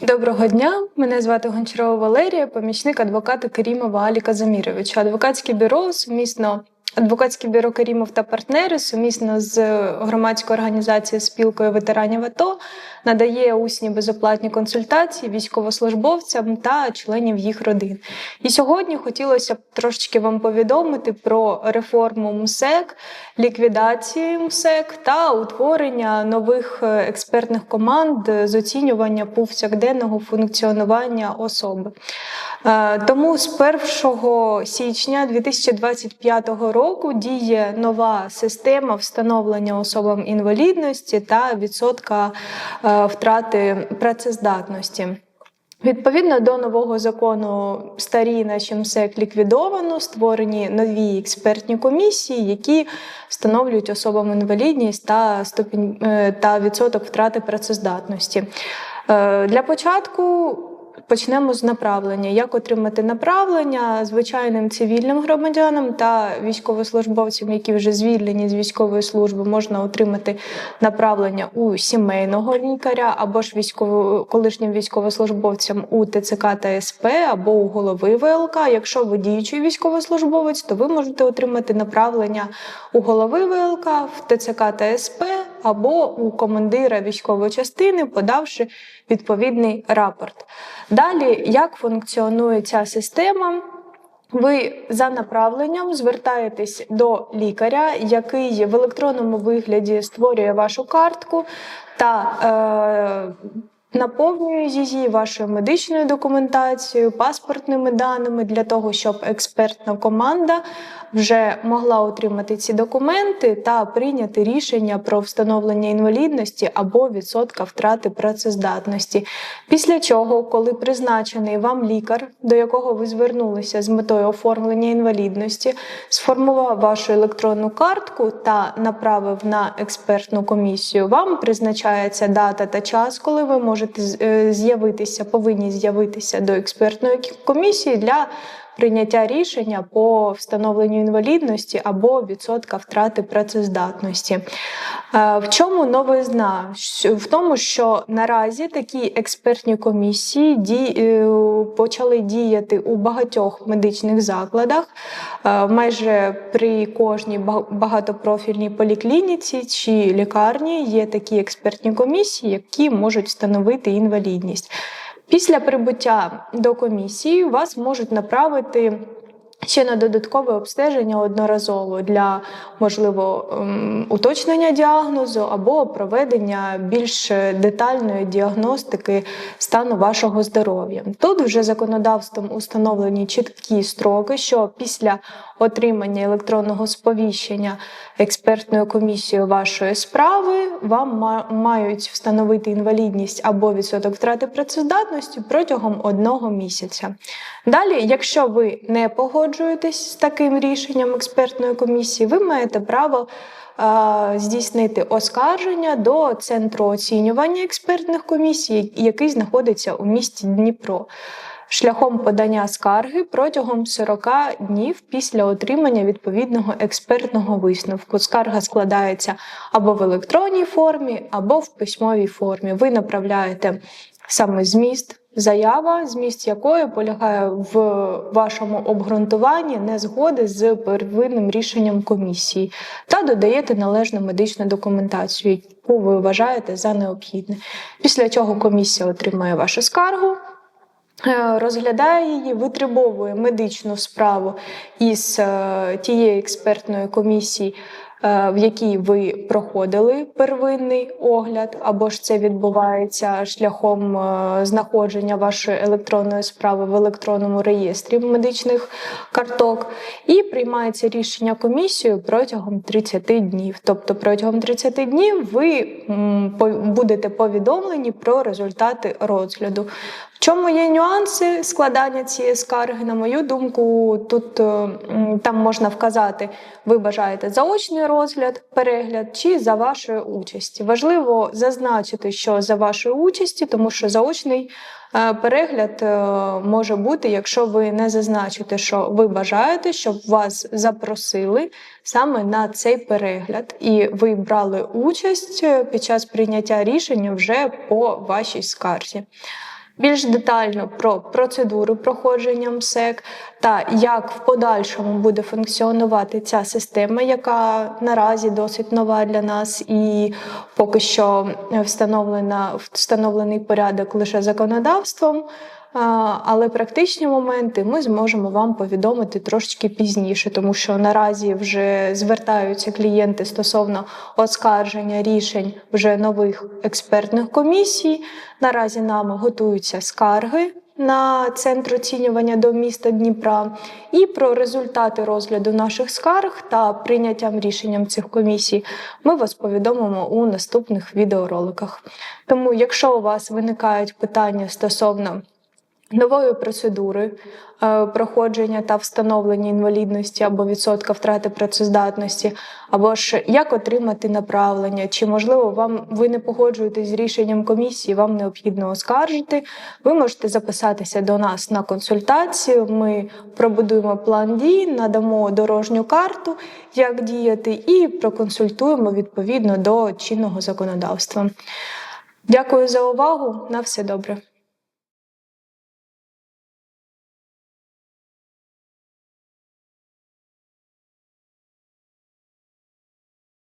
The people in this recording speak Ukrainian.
Доброго дня, мене звати Гончарова Валерія, помічник адвоката Керімова Аліка Заміровича. Адвокатське бюро сумісно. Адвокатське бюро Керімов та партнери сумісно з громадською організацією спілкою ветеранів АТО надає усні безоплатні консультації військовослужбовцям та членів їх родин. І сьогодні хотілося б трошечки вам повідомити про реформу МСЕК, ліквідацію МСЕК та утворення нових е, експертних команд з оцінювання повсякденного функціонування особи. Е, Тому з 1 січня 2025 року діє нова система встановлення особам інвалідності та відсотка е, втрати працездатності. Відповідно до нового закону, старі наші МСЕК ліквідовано, створені нові експертні комісії, які встановлюють особам інвалідність та ступінь е, та відсоток втрати працездатності. Е, Для початку Почнемо з направлення. Як отримати направлення звичайним цивільним громадянам та військовослужбовцям, які вже звільнені з військової служби, можна отримати направлення у сімейного лікаря або ж військово колишнім військовослужбовцям у ТЦК та СП або у голови ВЛК. Якщо ви діючий військовослужбовець, то ви можете отримати направлення у голови ВЛК, в ТЦК та СП або у командира військової частини, подавши відповідний рапорт. Далі, як функціонує ця система? Ви за направленням звертаєтесь до лікаря, який в електронному вигляді створює вашу картку та е, наповнює її вашою медичною документацією, паспортними даними для того, щоб експертна команда вже могла отримати ці документи та прийняти рішення про встановлення інвалідності або відсотка втрати працездатності. Після чого, коли призначений вам лікар, до якого ви звернулися з метою оформлення інвалідності, сформував вашу електронну картку та направив на експертну комісію, вам призначається дата та час, коли ви можете з- е, з'явитися, повинні з'явитися до експертної комісії для прийняття рішення по встановленню інвалідності або відсотка втрати працездатності. Е, В чому новизна? В тому, що наразі такі експертні комісії ді- е, почали діяти у багатьох медичних закладах, Е, майже при кожній багатопрофільній поліклініці чи лікарні є такі експертні комісії, які можуть встановити інвалідність. Після прибуття до комісії вас можуть направити. Ще на додаткове обстеження одноразово для можливо ем, уточнення діагнозу або проведення більш детальної діагностики стану вашого здоров'я. Тут вже законодавством установлені чіткі строки, що після отримання електронного сповіщення експертною комісією вашої справи вам мають встановити інвалідність або відсоток втрати працездатності протягом одного місяця. Далі, якщо ви не погоджуєтесь з таким рішенням експертної комісії, ви маєте право здійснити оскарження до центру оцінювання експертних комісій, який знаходиться у місті Дніпро. Шляхом подання скарги протягом 40 днів після отримання відповідного експертного висновку. Скарга складається або в електронній формі, або в письмовій формі. Ви направляєте саме зміст, заява, зміст якої полягає в вашому обґрунтуванні незгоди з первинним рішенням комісії, та додаєте належну медичну документацію, яку ви вважаєте за необхідне. Після чого комісія отримає вашу скаргу. Е, Розглядає її, витребовує медичну справу із е, тієї експертної комісії, в якій ви проходили первинний огляд, або ж це відбувається шляхом е, знаходження вашої електронної справи в електронному реєстрі медичних карток, і приймається рішення комісією протягом 30 днів. Тобто протягом 30 днів ви будете повідомлені про результати розгляду. Чому є нюанси складання цієї скарги? На мою думку, тут е, там можна вказати, ви бажаєте заочний розгляд, перегляд чи за вашої участі. Важливо зазначити, що за вашої участі, тому що заочний е, перегляд е, може бути, якщо ви не зазначите, що ви бажаєте, щоб вас запросили саме на цей перегляд, і ви брали участь під час прийняття рішення вже по вашій скарзі. Більш детально про процедуру проходження МСЕК та як в подальшому буде функціонувати ця система, яка наразі досить нова для нас, і поки що встановлена встановлений порядок лише законодавством. Але практичні моменти ми зможемо вам повідомити трошечки пізніше, тому що наразі вже звертаються клієнти стосовно оскарження рішень вже нових експертних комісій. Наразі нами готуються скарги на центр оцінювання до міста Дніпра, і про результати розгляду наших скарг та прийняттям рішенням цих комісій ми вас повідомимо у наступних відеороликах. Тому, якщо у вас виникають питання стосовно нової процедури е, проходження та встановлення інвалідності або відсотка втрати працездатності, або ж як отримати направлення, чи можливо вам ви не погоджуєтесь з рішенням комісії, вам необхідно оскаржити. Ви можете записатися до нас на консультацію. Ми пробудуємо план дій, надамо дорожню карту, як діяти, і проконсультуємо відповідно до чинного законодавства. Дякую за увагу. На все добре.